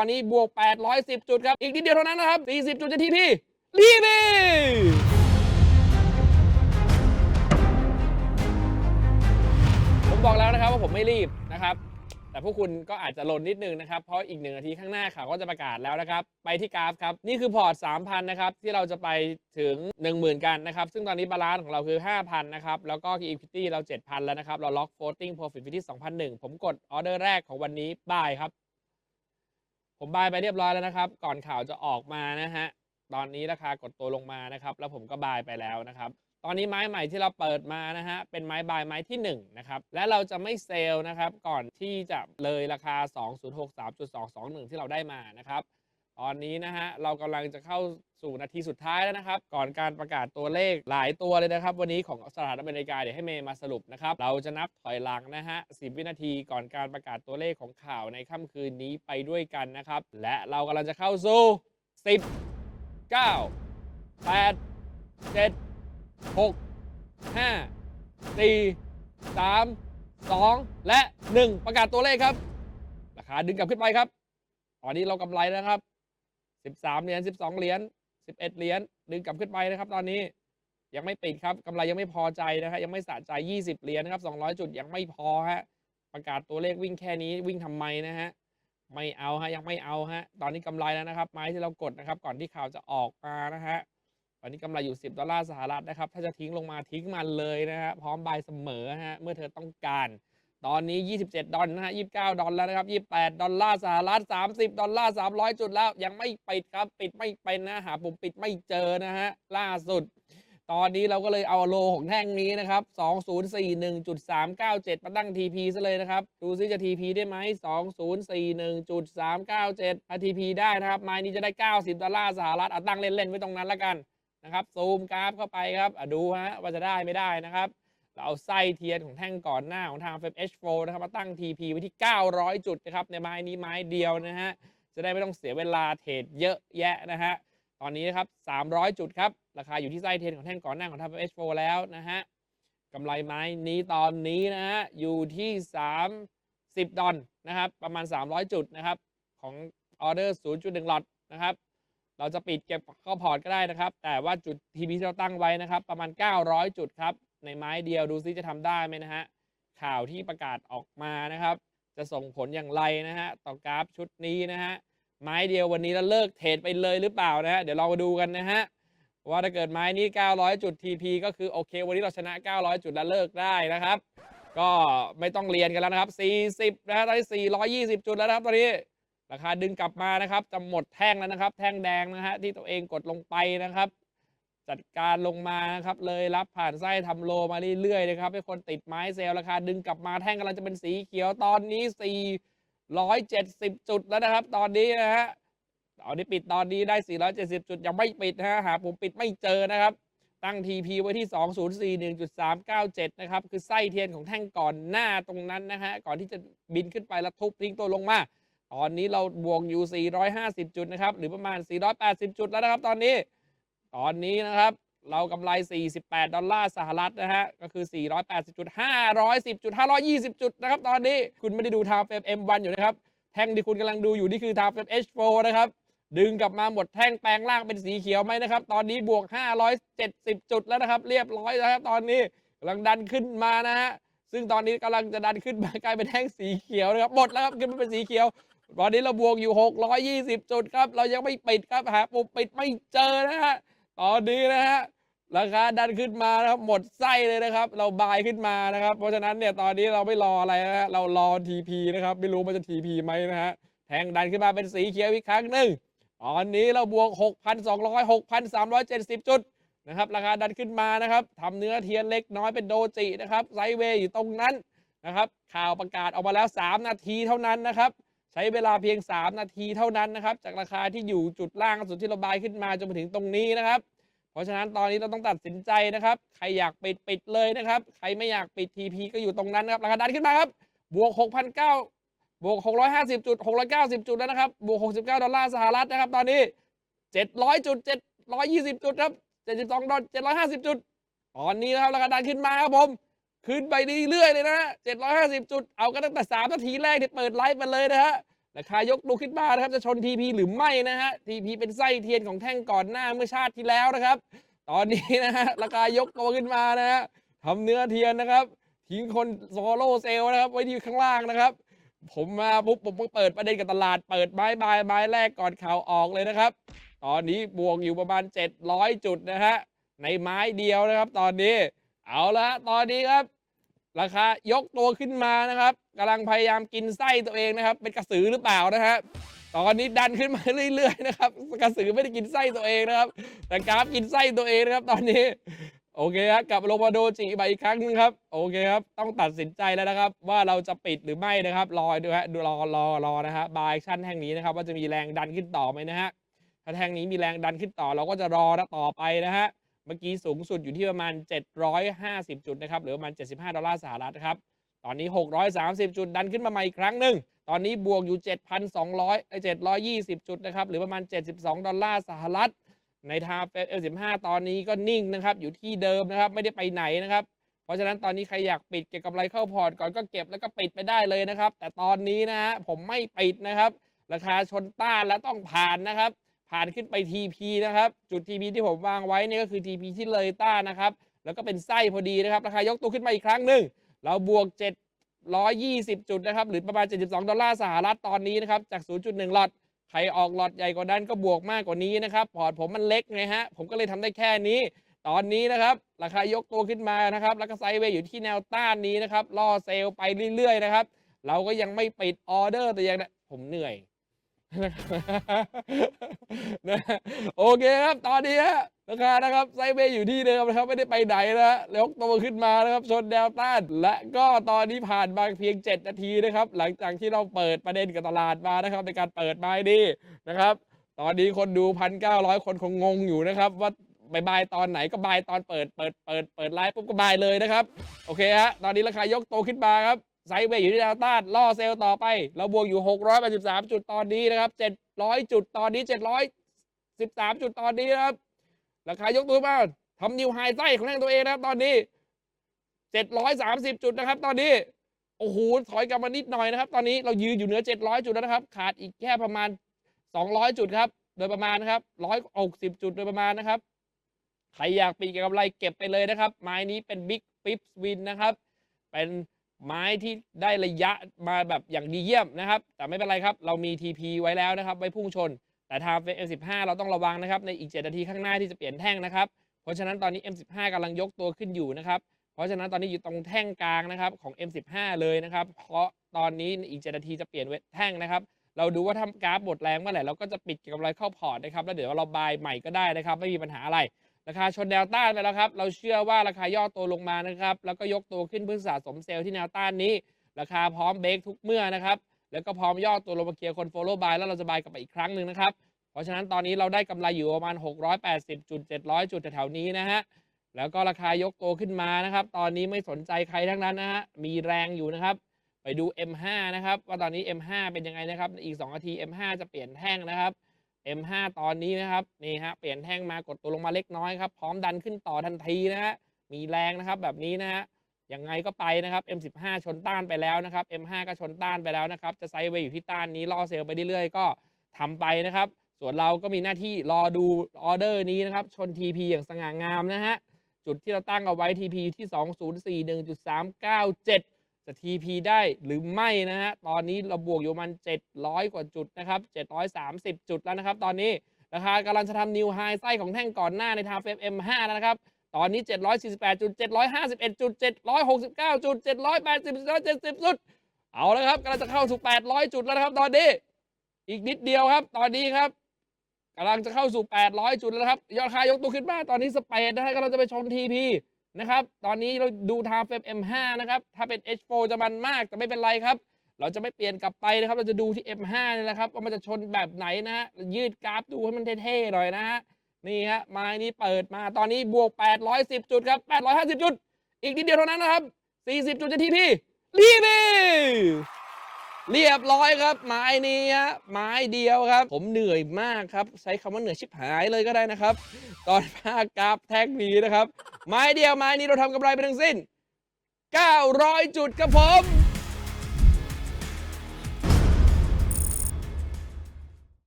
ตอนนี้บวก 810 จุดครับ อีกนิดเดียวเท่านั้นนะครับ 40 จุดจะทีพี่รีบีผมบอกแล้วนะครับว่าผมไม่รีบนะครับ แต่พวกคุณก็อาจจะลนนิดนึงนะครับ เพราะอีกหนึ่งนาทีข้างหน้าข่าวก็จะประกาศแล้วนะครับ ไปที่กราฟครับ นี่คือพอร์ต 3,000 นะครับ ที่เราจะไปถึง 10,000 กันนะครับ ซึ่งตอนนี้บาลานซ์ของเราคือ 5,000 นะครับ แล้วก็ equity เรา 7,000 แล้วนะครับ เราล็อก floating profit ที่ 2,001 ผมกดออเดอร์แรกของวันนี้บายครับ ผมบายไปเรียบร้อยแล้วนะครับ ก่อนข่าวจะออกมานะฮะตอนนี้ราคากดตัวลงมานะครับ แล้วผมก็บายไปแล้วนะครับตอนนี้ไม้ใหม่ที่เราเปิดมานะฮะเป็นไม้บายไม้ที่1นะครับและเราจะไม่เซลล์นะครับก่อนที่จะเลยราคา 2063.221 ที่เราได้มานะครับ ตอนนี้นะฮะเรากำลังจะเข้าสู่นาทีสุดท้ายแล้วนะครับ ก่อนการประกาศตัวเลขหลายตัวเลยนะครับ วันนี้ของสหรัฐอเมริกาเดี๋ยวให้เมย์มาสรุปนะครับ เราจะนับถอยหลังนะฮะ10วินาทีก่อนการประกาศตัวเลขของข่าวในค่ำคืนนี้ไปด้วยกันนะครับ และเรากำลังจะเข้าสู่ 10 9 8 7 6 5 4 3 2 และ 1 ประกาศตัวเลขครับ ราคาดึงกลับขึ้นไปครับ ตอนนี้เรากำไรแล้วครับ 13เหรียญ12เหรียญ11เอ็ดเหรียญดึงกลับขึ้นไปนะครับ ตอนนี้ยังไม่ปิดครับกำไรยังไม่พอใจนะฮะยังไม่สะใจ20เหรียญนะครับ200จุดยังไม่พอฮะประกาศตัวเลขวิ่งแค่นี้วิ่งทำไมนะฮะไม่เอาฮะยังไม่เอาฮะตอนนี้กำไรแล้วนะครับ ไม้ที่เรากดนะครับ ก่อนที่ข่าวจะออกมานะฮะตอนนี้กำไรอยู่ 10 ดอลลาร์สหรัฐนะครับ ถ้าจะทิ้งลงมาทิ้งมันเลยนะฮะพร้อมบายเสมอฮะเมื่อเธอต้องการ ตอนนี้ 27 ดอลนะฮะ 29 ดอลแล้วนะครับ 28 ดอลลาร์สหรัฐ 30 ดอลลาร์ 300 จุดแล้ว ยังไม่ปิดครับ ปิดไม่เป็นนะ หาปุ่มปิดไม่เจอนะฮะ ล่าสุด ตอนนี้เราก็เลยเอาโลของแท่งนี้นะครับ 2041.397 มาตั้ง TP ซะเลยนะครับ ดูซิจะ TP ได้ไหม 2041.397 ถ้า TP ได้นะครับ ไม้นี้จะได้ 90 ดอลลาร์สหรัฐเอาตั้งเล่นๆไว้ตรงนั้นละกันนะครับ ซูมกราฟเข้าไปครับอะดูฮะว่าจะได้ไม่ได้นะครับ เราเอาไส้เทียนของแท่งก่อนหน้าของทาง f H4 นะครับมาตั้ง TP ไว้ที่ 900 จุดนะครับในไม้นี้ไม้เดียวนะฮะจะได้ไม่ต้องเสียเวลาเทรดเยอะแยะนะฮะตอนนี้นะครับ 300 จุดครับ ราคาอยู่ที่ไส้เทียนของแท่งก่อนหน้าของทาง f H4 แล้วนะฮะกำไรไม้นี้ตอนนี้นะฮะอยู่ที่ 30 ดอลนะครับประมาณ 300 จุดนะครับของออเดอร์ 0.1 หลอตนะครับเราจะปิดเก็บเข้าพอร์ตก็ได้นะครับ แต่ว่าจุด TP ที่เราตั้งไว้นะครับ ประมาณ 900 จุดครับ ในไม้เดียวดูซิจะทำได้ไหมนะฮะข่าวที่ประกาศออกมานะครับ จะส่งผลอย่างไรนะฮะต่อกราฟชุดนี้นะฮะไม้เดียววันนี้แล้วเลิกเทรดไปเลยหรือเปล่านะฮะเดี๋ยวเรามาดูกันนะฮะว่าถ้าเกิดไม้นี้ 900 จุด TP ก็คือโอเค วันนี้เราชนะ 900 จุดแล้วเลิกได้นะครับ ก็ไม่ต้องเรียนกันแล้วนะครับ 40 นะฮะตอนนี้420 จุดแล้วนะครับตอนนี้ราคาดึงกลับมานะครับจะหมดแท่งแล้วนะครับ แท่งแดงนะฮะที่ตัวเองกดลงไปนะครับ จัดการลงมานะครับเลยรับผ่านไส้ทำโลมาเรื่อยๆนะครับให้คนติดไม้เซลล์ราคาดึงกลับมาแท่งกำลังจะเป็นสีเขียวตอนนี้ 470 จุดแล้วนะครับ ตอนนี้นะฮะตอนนี้ปิดตอนนี้ได้ 470 จุดยังไม่ปิดฮะหาปุ่มปิดไม่เจอนะครับ ตั้ง TP ไว้ที่ 2041.397 นะครับ คือไส้เทียนของแท่งก่อนหน้าตรงนั้นนะฮะก่อนที่จะบินขึ้นไปแล้วทุบทิ้งตัวลงมา ตอนนี้เราบวกอยู่ 450 จุดนะครับหรือประมาณ 480 จุดแล้วนะครับ ตอนนี้ ตอนนี้นะครับ เรากำไร 48 ดอลลาร์สหรัฐนะฮะ ก็คือ 480.510.520 จุดนะครับ ตอนนี้คุณไม่ได้ดูทางเฟม M1 อยู่นะครับ แท่งที่คุณกำลังดูอยู่นี่คือทางเฟม H4 นะครับ ดึงกลับมาหมดแท่งแปลงร่างเป็นสีเขียวไหมนะครับ ตอนนี้บวก 570 จุดแล้วนะครับ เรียบร้อยแล้วครับตอนนี้กำลังดันขึ้นมานะฮะซึ่งตอนนี้กำลังจะดันขึ้นมากลายเป็นแท่งสีเขียวนะครับหมดแล้วครับขึ้นมาเป็นสีเขียว ตอนนี้เราบวกอยู่ 620 จุดครับ เรายังไม่ปิดครับหาปุ่มปิดไม่เจอนะฮะ ตอนนี้นะฮะราคาดันขึ้นมานะครับ หมดไส้เลยนะครับ เราบายขึ้นมานะครับ เพราะฉะนั้นเนี่ยตอนนี้เราไม่รออะไรนะฮะเรารอ TP นะครับ ไม่รู้มันจะ TP ไหมนะฮะแทงดันขึ้นมาเป็นสีเขียวอีกครั้งหนึ่งตอนนี้เราบวก 6,200 6,370 จุดนะครับ ราคาดันขึ้นมานะครับทำเนื้อเทียนเล็กน้อยเป็นโดจินะครับไซเวย์อยู่ตรงนั้นนะครับ ข่าวประกาศออกมาแล้ว 3 นาทีเท่านั้นนะครับ ใช้เวลาเพียง 3 นาทีเท่านั้นนะครับ จากราคาที่อยู่จุดล่างสุดที่เราบายขึ้นมาจนมาถึงตรงนี้นะครับ เพราะฉะนั้นตอนนี้เราต้องตัดสินใจนะครับ ใครอยากปิดปิดเลยนะครับ ใครไม่อยากปิด TP ก็อยู่ตรงนั้นนะครับ ราคาดันขึ้นมาครับบวก6,900บวก 650 จุด 690 จุดแล้วนะครับ บวก 69 ดอลลาร์สหรัฐนะครับ ตอนนี้ 700 จุด 720 จุดครับ 72 ดอล750 จุด ตอนนี้นะครับราคาดันขึ้นมาครับผม ขึ้นไปเรื่อยๆเลยนะฮะ750 จุด เอากันตั้งแต่ 3 นาทีแรกที่เปิดไลฟ์มาเลยนะฮะราคายกตัวขึ้นมานะครับ จะชน TP หรือไม่นะฮะ TP เป็นไส้เทียนของแท่งก่อนหน้าเมื่อชาติที่แล้วนะครับ ตอนนี้นะฮะราคายกตัวขึ้นมานะฮะทำเนื้อเทียนนะครับ ทิ้งคนโซโล่เซลนะครับ ไว้ที่ข้างล่างนะครับ ผมมาปุ๊บผมเพิ่งเปิดประเด็นกับตลาดเปิดไม้บายไม้แรกก่อนข่าวออกเลยนะครับ ตอนนี้บวกอยู่ประมาณ 700 จุดนะฮะในไม้เดียวนะครับ ตอนนี้ เอาละตอนนี้ครับ ราคายกตัวขึ้นมานะครับกำลังพยายามกินไส้ตัวเองนะครับ เป็นกระสือหรือเปล่านะฮะตอนนี้ดันขึ้นมาเรื่อยๆนะครับกระสือไม่ได้กินไส้ตัวเองนะครับ แต่กราฟกินไส้ตัวเองนะครับ ตอนนี้ โอเคครับกลับลงมาโดจิไปอีกครั้งหนึงครับ โอเคครับ ต้องตัดสินใจแล้วนะครับ ว่าเราจะปิดหรือไม่นะครับ รอดูฮะดูรอรอรอนะฮะบายชั่นแท่งนี้นะครับ ว่าจะมีแรงดันขึ้นต่อไหมนะฮะถ้าแท่งนี้มีแรงดันขึ้นต่อเราก็จะรอนะต่อไปนะฮะ เมื่อกี้สูงสุดอยู่ที่ประมาณ 750 จุดนะครับหรือประมาณ 75 ดอลลาร์สหรัฐนะครับ ตอนนี้ 630 จุดดันขึ้นมาใหม่อีกครั้งหนึ่ง ตอนนี้บวกอยู่ 7,200ไอ้720 จุดนะครับหรือประมาณ 72 ดอลลาร์สหรัฐ ในทาเฟส L15 ตอนนี้ก็นิ่งนะครับอยู่ที่เดิมนะครับไม่ได้ไปไหนนะครับเพราะฉะนั้นตอนนี้ใครอยากปิดเก็บกำไรเข้าพอร์ตก่อนก็เก็บแล้วก็ปิดไปได้เลยนะครับ แต่ตอนนี้นะฮะผมไม่ปิดนะครับ ราคาชนต้านแล้วต้องผ่านนะครับ ผ่านขึ้นไป TP นะครับ จุด TP ที่ผมวางไว้นี่ก็คือ TP ที่เลยต้านะครับ แล้วก็เป็นไส้พอดีนะครับ ราคายกตัวขึ้นมาอีกครั้งหนึ่งเราบวก 720 จุดนะครับ หรือประมาณ 72 ดอลลาร์สหรัฐตอนนี้นะครับ จาก 0.1ล็อตใครออกหลอตใหญ่กว่านั้นก็บวกมากกว่านี้นะครับ พอร์ตผมมันเล็กไงฮะ ผมก็เลยทำได้แค่นี้ ตอนนี้นะครับ ราคายกตัวขึ้นมานะครับ แล้วก็ไซด์เวย์อยู่ที่แนวต้านนี้นะครับ ล่อเซลล์ไปเรื่อยๆนะครับ เราก็ยังไม่ปิดออเดอร์แต่ยังผมเหนื่อย นะโอเคครับ ตอนนี้ฮะราคานะครับไซเวย์อยู่ที่เดิมนะครับ ไม่ได้ไปไหนนะแล้วยกตัวขึ้นมานะครับ ชนแนวต้าน และก็ตอนนี้ผ่านมาเพียง 7 นาทีนะครับ หลังจากที่เราเปิดประเด็นกับตลาดมานะครับ ในการเปิดไม้ดีนะครับ ตอนนี้คนดู 1,900 คนคงงงอยู่นะครับ ว่าบายบายตอนไหนก็บายตอนเปิดเปิดเปิดเปิดไลฟ์ปุ๊บก็บายเลยนะครับ โอเคฮะตอนนี้ราคายกโตขึ้นมาครับ ไซด์เวย์อยู่ที่แนวต้านล่อเซลล์ต่อไป เราบวกอยู่ 683 จุดตอนนี้นะครับ 700 จุดตอนนี้ 713 จุดตอนนี้นะครับ ราคายกตัวมาทำนิวไฮไซของแท่งตัวเองนะครับ ตอนนี้ 730 จุดนะครับ ตอนนี้ โอ้โห ถอยกลับมานิดหน่อยนะครับ ตอนนี้เรายืนอยู่เหนือ 700 จุดแล้วนะครับ ขาดอีกแค่ประมาณ 200 จุดครับ โดยประมาณนะครับ160 จุดโดยประมาณนะครับ ใครอยากปีกกำไรเก็บไปเลยนะครับ ไม้นี้เป็นบิ๊กฟิปวินนะครับ เป็น ไม้ที่ได้ระยะมาแบบอย่างดีเยี่ยมนะครับ แต่ไม่เป็นไรครับ เรามี TP ไว้แล้วนะครับ ไว้พุ่งชน แต่ทาง M15 เราต้องระวังนะครับ ในอีก 7 นาทีข้างหน้าที่จะเปลี่ยนแท่งนะครับ เพราะฉะนั้นตอนนี้ M15 กำลังยกตัวขึ้นอยู่นะครับ เพราะฉะนั้นตอนนี้อยู่ตรงแท่งกลางนะครับของ M15 เลยนะครับ เพราะตอนนี้อีก 7 นาทีจะเปลี่ยนแท่งนะครับ เราดูว่าถ้ากราฟหมดแรงเมื่อไหร่เราก็จะปิดกำไรเข้าพอร์ตนะครับ แล้วเดี๋ยวเราบายใหม่ก็ได้นะครับ ไม่มีปัญหาอะไร ราคาชนแนวต้านไปแล้วครับ เราเชื่อว่าราคาย่อตัวลงมานะครับ แล้วก็ยกตัวขึ้นเพื่อสะสมเซลล์ที่แนวต้านนี้ ราคาพร้อมเบรกทุกเมื่อนะครับ แล้วก็พร้อมย่อตัวลงมาเคลียร์คน follow buy แล้วเราจะบายกลับไปอีกครั้งหนึ่งนะครับ เพราะฉะนั้นตอนนี้เราได้กำไรอยู่ประมาณ 680จุด700 จุดแถวๆนี้นะฮะ แล้วก็ราคายกตัวขึ้นมานะครับ ตอนนี้ไม่สนใจใครทั้งนั้นนะฮะ มีแรงอยู่นะครับ ไปดู M5 นะครับว่าตอนนี้ M5 เป็นยังไงนะครับ อีก2นาที M5 จะเปลี่ยนแท่งนะครับ M5 ตอนนี้นะครับนี่ฮะเปลี่ยนแท่งมากดตัวลงมาเล็กน้อยครับพร้อมดันขึ้นต่อทันทีนะฮะมีแรงนะครับแบบนี้นะฮะยังไงก็ไปนะครับ M15 ชนต้านไปแล้วนะครับ M5 ก็ชนต้านไปแล้วนะครับ จะไซด์เวย์อยู่ที่ต้านนี้ล่อเซลล์ไปเรื่อยๆก็ทำไปนะครับ ส่วนเราก็มีหน้าที่รอดูออเดอร์นี้นะครับ ชน TP อย่างสง่างามนะฮะจุดที่เราตั้งเอาไว้ TP อยู่ที่ 2041.397 จะ TP ได้หรือไม่นะฮะ ตอนนี้เราบวกอยู่มัน 700 กว่าจุดนะครับ 730 จุดแล้วนะครับ ตอนนี้ราคากำลังจะทำนิวไฮไส้ของแท่งก่อนหน้าในทางเฟ M5 แล้วนะครับ ตอนนี้ 748จุด751จุด769จุด780 770จุด เอาแล้วครับกำลังจะเข้าสู่ 800 จุดแล้วนะครับ ตอนนี้ อีกนิดเดียวครับ ตอนนี้ครับกำลังจะเข้าสู่ 800 จุดแล้วครับ ยอดขายยกตัวขึ้นมา ตอนนี้สเปดนะฮะกำลังจะไปชน TP นะครับ ตอนนี้เราดูทางเฟม M5 นะครับ ถ้าเป็น H4 จะมันมากแต่ไม่เป็นไรครับ เราจะไม่เปลี่ยนกลับไปนะครับ เราจะดูที่ M5 นี่แหละครับว่ามันจะชนแบบไหนนะฮะยืดกราฟดูให้มันเท่ๆหน่อยนะฮะนี่ฮะไม้นี้เปิดมาตอนนี้บวก 810 จุดครับ850 จุด อีกนิดเดียวเท่านั้นนะครับ 40 จุดจะทีพี่รีบ เรียบร้อยครับ ไม้นี้ฮะไม้เดียวครับ ผมเหนื่อยมากครับ ใช้คำว่าเหนื่อยชิบหายเลยก็ได้นะครับ ตอนภาคกราฟแท็กนี้นะครับ ไม้เดียวไม้นี้เราทำกำไรไปทั้งสิ้น 900 จุดครับผม